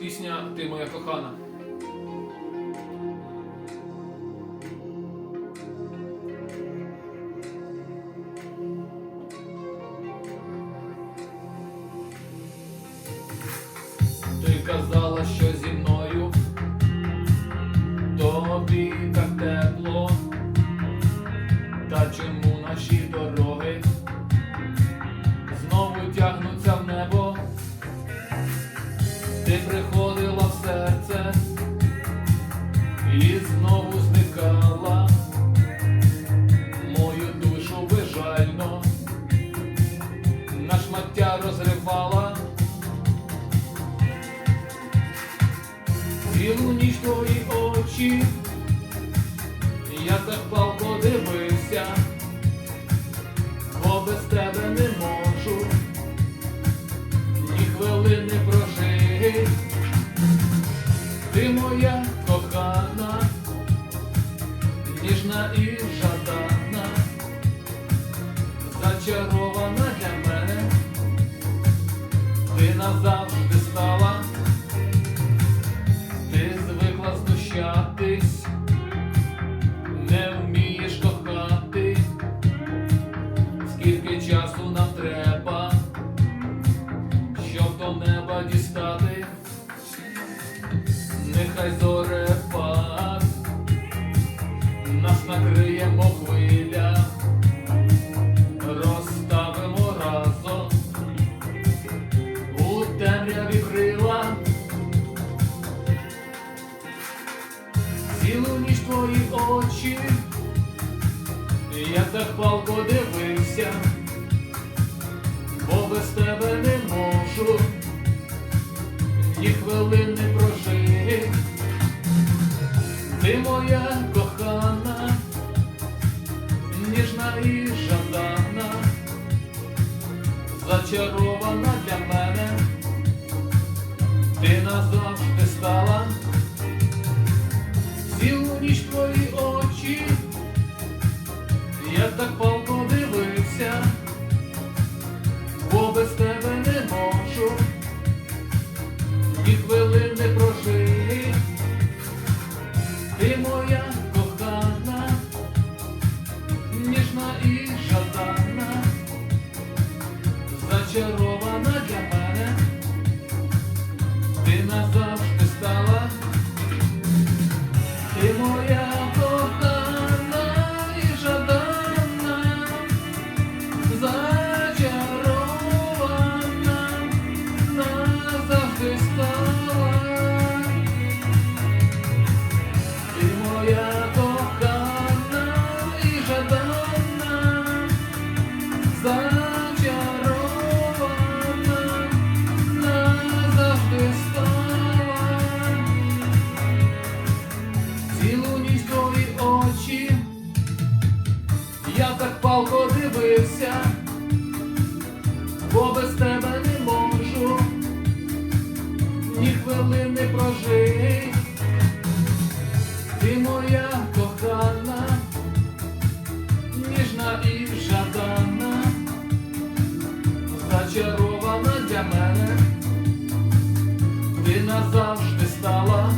Пісня Ти моя кохана. Ти казала, що зі мною тобі так тепло, та чому Ти приходила в серце і знову зникала мою душу вижально, на шмаття розривала. Цілу ніч твої очі, ніжна і жадана, зачарована для мене, ти назавжди стала. Ти звикла знущатись, не вмієш кохати, скільки часу нам треба, щоб до неба дістати, нехай зорепад накриємо хвиля, розставимо разом у темряві крила. Цілу ніч твої очі, я так палко дивився, бо без тебе не можу ні хвилини прожити. Ти моя і жадана, зачарована для мене, ти назавжди стала. Цілу ніч твої очі, я так палко дивився, бо без тебе не можу ні хвилини прожити. Ти моя зачарована так палко дивився, бо без тебе не можу ні хвилини прожити. Ти моя кохана, ніжна і жадана, зачарована для мене, ти назавжди стала.